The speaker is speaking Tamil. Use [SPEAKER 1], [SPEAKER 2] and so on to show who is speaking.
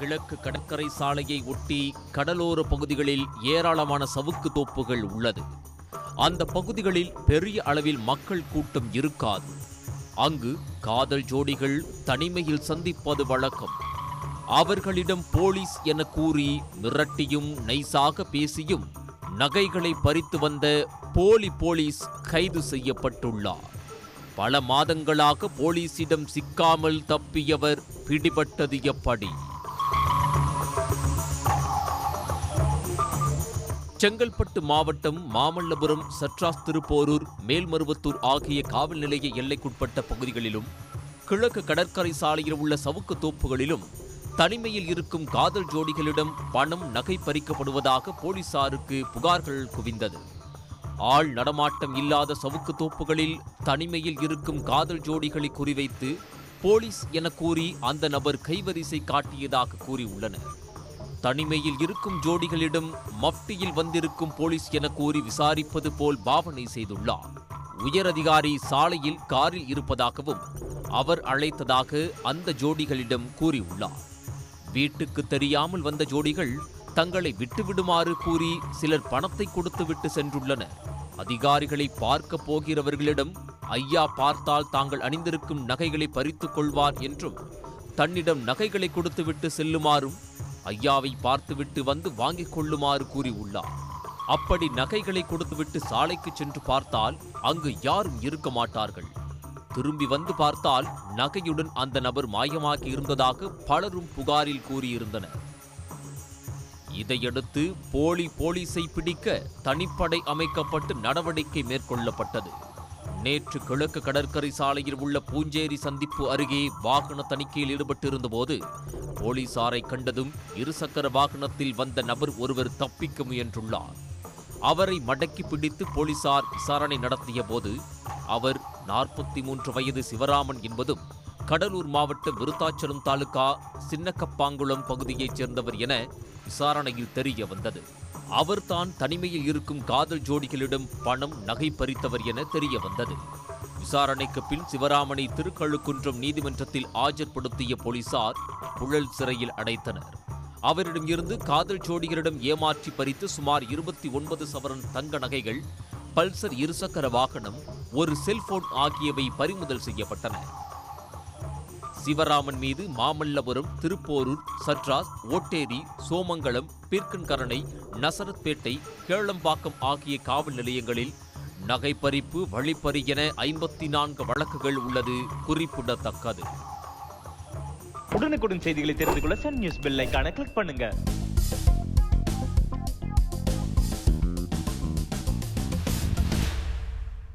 [SPEAKER 1] கிழக்கு கடற்கரை சாலையை ஒட்டி கடலோர பகுதிகளில் ஏராளமான சவுக்கு தோப்புகள் உள்ளது. அந்த பகுதிகளில் பெரிய அளவில் மக்கள் கூட்டம் இருக்காது. அங்கு காதல் ஜோடிகள் தனிமையில் சந்திப்பது வழக்கம். அவர்களிடம் போலீஸ் என கூறி மிரட்டியும் நைசாக பேசியும் நகைகளை பறித்து வந்த போலி போலீஸ் கைது செய்யப்பட்டுள்ளார். பல மாதங்களாக போலீசிடம் சிக்காமல் தப்பியவர் பிடிபட்டது எப்படி? செங்கல்பட்டு மாவட்டம் மாமல்லபுரம் சட்ராஸ் திருப்போரூர் மேல்மருவத்தூர் ஆகிய காவல் நிலைய எல்லைக்குட்பட்ட பகுதிகளிலும் கிழக்கு கடற்கரை சாலையில் உள்ள சவுக்கு தோப்புகளிலும் தனிமையில் இருக்கும் காதல் ஜோடிகளிடம் பணம் நகை பறிக்கப்படுவதாக போலீசாருக்கு புகார்கள் குவிந்தது. ஆள் நடமாட்டம் இல்லாத சவுக்கு தோப்புகளில் தனிமையில் இருக்கும் காதல் ஜோடிகளை குறிவைத்து போலீஸ் என கூறி அந்த நபர் கைவரிசை காட்டியதாக கூறியுள்ளனர். தனிமையில் இருக்கும் ஜோடிகளிடம் மஃப்டியில் வந்திருக்கும் போலீஸ் என கூறி விசாரிப்பது போல் பாவனை செய்துள்ளார். உயரதிகாரி சாலையில் காரில் இருப்பதாகவும் அவர் அழைத்ததாக அந்த ஜோடிகளிடம் கூறியுள்ளார். வீட்டுக்கு தெரியாமல் வந்த ஜோடிகள் தங்களை விட்டுவிடுமாறு கூறி சிலர் பணத்தை கொடுத்துவிட்டு சென்றுள்ளனர். அதிகாரிகளை பார்க்க போகிறவர்களிடம் ஐயா பார்த்தால் தாங்கள் அணிந்திருக்கும் நகைகளை பறித்துக் கொள்வார் என்றும் தன்னிடம் நகைகளை கொடுத்துவிட்டு செல்லுமாறும் ஐயாவை பார்த்துவிட்டு வந்து வாங்கிக் கொள்ளுமாறு கூறியுள்ளார் அப்படி நகைகளை கொடுத்துவிட்டு சாலைக்கு சென்று பார்த்தால் அங்கு யாரும் இருக்க மாட்டார்கள். திரும்பி வந்து பார்த்தால் நகையுடன் அந்த நபர் மாயமாகி இருந்ததாக பலரும் புகாரில் கூறியிருந்தனர். இதையடுத்து போலி போலீஸை பிடிக்க தனிப்படை அமைக்கப்பட்டு நடவடிக்கை மேற்கொள்ளப்பட்டது. நேற்று கிழக்கு கடற்கரை சாலையில் உள்ள பூஞ்சேரி சந்திப்பு அருகே வாகன தணிக்கையில் ஈடுபட்டிருந்தபோது போலீசாரை கண்டதும் இருசக்கர வாகனத்தில் வந்த நபர் ஒருவர் தப்பிக்க முயன்றுள்ளார். அவரை மடக்கி பிடித்து போலீசார் விசாரணை நடத்திய போது அவர் நாற்பத்தி மூன்று வயது சிவராமன் என்பதும் கடலூர் மாவட்ட விருத்தாச்சலம் தாலுகா சின்னக்கப்பாங்குளம் பகுதியைச் சேர்ந்தவர் என விசாரணையில் தெரிய வந்தது. அவர்தான் தனிமையில் இருக்கும் காதல் ஜோடிகளிடம் பணம் நகை பறித்தவர் என தெரிய வந்தது விசாரணைக்கு பின் சிவராமனை திருக்கழுக்குன்றம் நீதிமன்றத்தில் ஆஜர்படுத்திய போலீசார் புழல் சிறையில் அடைத்தனர். அவரிடம் இருந்து காதல் ஜோடிகளிடம் ஏமாற்றி பறித்து சுமார் இருபத்தி ஒன்பது சவரன் தங்க நகைகள் பல்சர் இருசக்கர வாகனம் ஒரு செல்போன் ஆகியவை பறிமுதல் செய்யப்பட்டன. சிவராமன் மீது மாமல்லபுரம் திருப்போரூர் சட்ராஸ் ஓட்டேரி சோமங்கலம் பீர்க்கன்கரணை நசரத்பேட்டை கேளம்பாக்கம் ஆகிய காவல் நிலையங்களில் நகைப்பறிப்பு வழிப்பறி என ஐம்பத்தி நான்கு வழக்குகள் உள்ளது. குறிப்பிடத்தக்கது.
[SPEAKER 2] உடனுக்குடன் செய்திகளை தெரிந்து கொள்ள சன் நியூஸ் பெல்லைக்கான கிளிக் பண்ணுங்க.